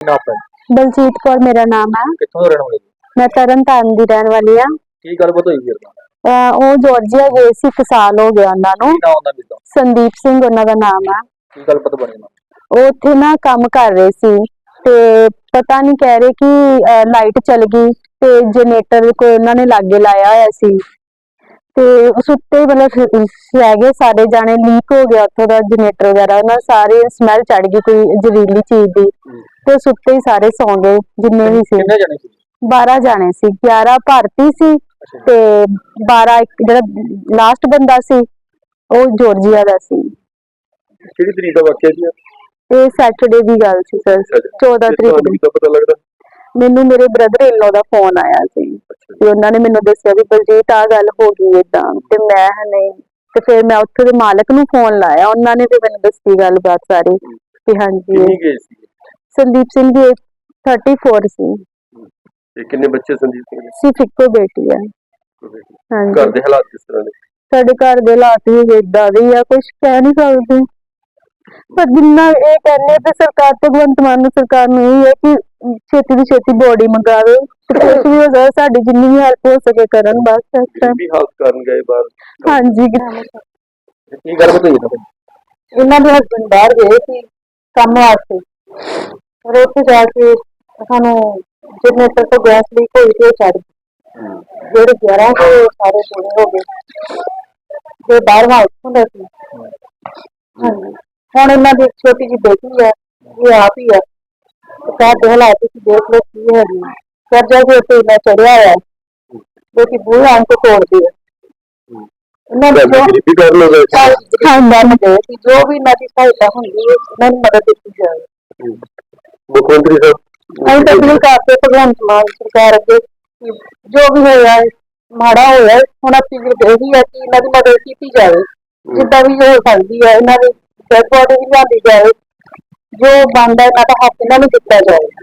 ਨਾ ਬਲਜੀਤ ਕੌਰ ਮੇਰਾ ਨਾਮ ਹੈ। ਕਿੱਥੋਂ ਦੇ ਰਹਿਣ ਵਾਲੇ ਜੀ? ਮੈਂ ਤਰਨਤਾਰਨ ਦੀ ਰਹਿਣ ਵਾਲੀ ਹਾਂ। ਕੀ ਗੱਲਬਾਤ ਹੋਈ ਵੀਰ ਨਾਲ? ਉਹ ਜਾਰਜੀਆ ਗਏ ਸੀ ਇੱਕ ਸਾਲ ਹੋ ਗਿਆ ਉਹਨਾਂ ਨੂੰ। ਕੀ ਨਾਮ ਹੁੰਦਾ ਵੀਰ ਦਾ? ਸੰਦੀਪ ਸਿੰਘ ਉਹਨਾਂ ਦਾ ਨਾਮ ਹੈ। ਕੀ ਗੱਲਬਾਤ ਬਣੀ ਨਾ ਉਹ ਉੱਥੇ ਨਾ ਕੰਮ ਕਰ ਰਹੇ ਸੀ ਤੇ ਪਤਾ ਨਹੀਂ ਕਹਿ ਰਹੇ ਕਿ ਲਾਈਟ ਚਲ ਗਈ ਤੇ ਜਨਰੇਟਰ ਕੋਈ ਉਹਨਾਂ ਨੇ ਲਾਗੇ ਲਾਇਆ ਹੋਇਆ ਸੀ। ਤੇ ਉਸ ਉੱਤੇ ਹੀ ਮਤਲਬ ਗਏ ਸਾਰੇ ਜਾਣੇ ਲੀਕ ਹੋ ਗਿਆ ਉੱਥੋਂ ਦਾ ਜਨਰੇਟਰ ਵਗੈਰਾ ਉਹਨਾਂ ਸਾਰੇ ਸਮੈਲ ਚੜ ਗਈ ਕੋਈ ਜ਼ਹਿਰੀਲੀ ਚੀਜ਼ ਦੀ ਤੇ ਉਸ ਉੱਤੇ ਹੀ ਸਾਰੇ ਸੌਂ ਗਏ ਜਿੰਨੇ ਵੀ ਸੀ। ਕਿੰਨੇ ਜਣੇ ਸੀ? 12 ਜਾਣੇ ਸੀ 11 ਭਾਰਤੀ ਸੀ ਤੇ 12 ਇੱਕ ਜਿਹੜਾ ਲਾਸਟ ਬੰਦਾ ਸੀ ਉਹ ਜਾਰਜੀਆ ਦਾ ਸੀ। ਕਿਹੜੀ ਤਰੀਕ ਦਾ ਵਾਕਿਆ ਸੀ ਇਹ ਸੈਟਰਡੇ ਦੀ ਗੱਲ ਸੀ ਸਰ 14 ਤਰੀਕ ਦੀ। ਦਾ ਪਤਾ ਲੱਗਦਾ। ਮੈਨੂੰ ਮੇਰੇ ਬ੍ਰਦਰ ਇਨ ਦਾ ਫੋਨ ਆਇਆ ਸੀ। ਤੇ ਉਹਨਾਂ ਨੇ ਮੈਨੂੰ ਦੱਸਿਆ ਵੀ ਬਲਜੀਤ ਆ ਗੱਲ ਹੋ ਗਈ ਏਦਾਂ। ਤੇ ਮੈਂ ਨਹੀਂ ਤੇ ਫਿਰ ਮੈਂ ਉੱਥੇ ਦੇ ਮਾਲਕ ਨੂੰ ਫੋਨ ਲਾਇਆ। ਉਹਨਾਂ ਨੇ ਵੀ ਮੈਨੂੰ ਦੱਸੀ ਗੱਲਬਾਤ ਸਾਰੀ ਕਿ ਹਾਂਜੀ। ਕਿੰਨੀ ਇਹ ਗਏ ਸੀ ਸੰਦੀਪ ਸਿੰਘ ਦੀ age 34 ਸੀ। ਤੇ ਕਿੰਨੇ ਬੱਚੇ ਸੰਦੀਪ ਸਿੰਘ ਦੇ? ਸਿਰਫ ਇੱਕੋ ਬੇਟੀ ਹੈ ਹਾਂਜੀ। ਘਰ ਦੇ ਹਾਲਾਤ ਕਿਸ ਤਰ੍ਹਾਂ ਦੇ? ਸਾਡੇ ਘਰ ਦੇ ਹਾਲਾਤ ਵੀ ਏਦਾਂ ਦੇ ਹੀ ਆ ਕੁਝ ਕਹਿ ਨਹੀਂ ਸਕਦੇ। ਪਰ ਜਿੰਨਾ ਇਹ ਕਹਿੰਦੇ ਤੇ ਸਰਕਾਰ ਭਗਵੰਤ ਮਾਨ ਸਰਕਾਰ ਨੂੰ ਇਹ ਹੈ ਕਿ ਛੇਤੀ ਦੀ ਛੇਤੀ ਬੋਡੀ ਮੰਗਾਵੇ ਤੇ ਕੁਝ ਵੀ ਹੋ ਜਾਏ ਸਾਡੀ ਜਿੰਨੀ ਵੀ ਹੈਲਪ ਹੋ ਸਕੇ ਕਰਨ ਬਸ ਇਸ time। ਗਰੀਬੀ ਹਾਲਤ ਕਰਨ ਗਏ ਬਾਹਰ ਹਾਂਜੀ। ਕੀ ਗੱਲਬਾਤ ਹੋਈ ਨਾ ਇਹਨਾਂ ਦੇ ਹਸਬੰਡ ਬਾਹਰ ਗਏ ਸੀ ਕੰਮ ਵਾਸਤੇ। ਫਿਰ ਉੱਥੇ ਜਾ ਕੇ ਸਾਨੂੰ ਜਨਰੇਟਰ ਤੋਂ ਗੈਸ ਲੀਕ ਹੋਈ ਤੇ ਚੜ ਗਈ ਜਿਹੜੇ 11 ਸੀ ਉਹ ਸਾਰੇ ਪੂਰੇ ਹੋ ਗਏ। ਤੇ ਬਾਹਰਵਾਂ ਉੱਥੋਂ ਦਾ ਸੀ। ਹਾਂਜੀ। ਹੁਣ ਇਹਨਾਂ ਦੀ ਇੱਕ ਛੋਟੀ ਜਿਹੀ ਬੇਟੀ ਹੈ ਇਹ ਆਪ ਹੀ ਹੈ ਤਾਂ ਦੇ ਹਾਲਾਤ ਤੁਸੀਂ ਦੇਖ ਲਓ ਕੀ ਹੈ। ਜੀ ਕਰਜ਼ਾ ਦੇ ਉੱਤੇ ਇੰਨਾ ਚੜਿਆ ਹੋਇਆ। ਹੈ ਬੇਟੀ ਬੂਹੇ ਆਂ ਤੋਂ ਤੋੜਦੀ ਹੈ ਇਹਨਾਂ ਦੀ ਜੋ ਗਰੀਬੀ ਕਰ ਲੋ ਗਏ ਖਾਨਦਾਨ ਦੇ ਕਿ ਜੋ ਵੀ ਇਹਨਾਂ ਦੀ ਸਹਾਇਤਾ ਹੁੰਦੀ ਹੈ ਇਹਨਾਂ ਨੂੰ ਮਦਦ ਦਿੱਤੀ ਜਾਵੇ। ਮੁੱਖ ਮੰਤਰੀ ਸਾਹਿਬ ਅਸੀਂ ਤਾਂ ਅਪੀਲ ਕਰਦੇ ਭਗਵੰਤ ਮਾਨ ਸਰਕਾਰ ਅੱਗੇ ਕਿ ਜੋ ਵੀ ਹੋਇਆ ਹੈ, ਮਾੜਾ ਹੋਇਆ ਹੈ, ਹੁਣ ਅਪੀਲ ਇਹੀ ਹੈ ਕਿ ਇਹਨਾਂ ਦੀ ਮਦਦ ਕੀਤੀ ਜਾਵੇ। ਜਿੱਦਾਂ ਵੀ ਹੋ ਸਕਦੀ ਹੈ ਇਹਨਾਂ ਦੀ ਡੈਡ ਬੋਡੀ ਵੀ ਲਿਆਂਦੀ ਜਾਵੇ। ਜੋ ਬਣਦਾ ਇਹਨਾਂ ਦਾ ਹੱਕ ਇਹਨਾਂ ਨੂੰ ਦਿੱਤਾ ਜਾਏਗਾ।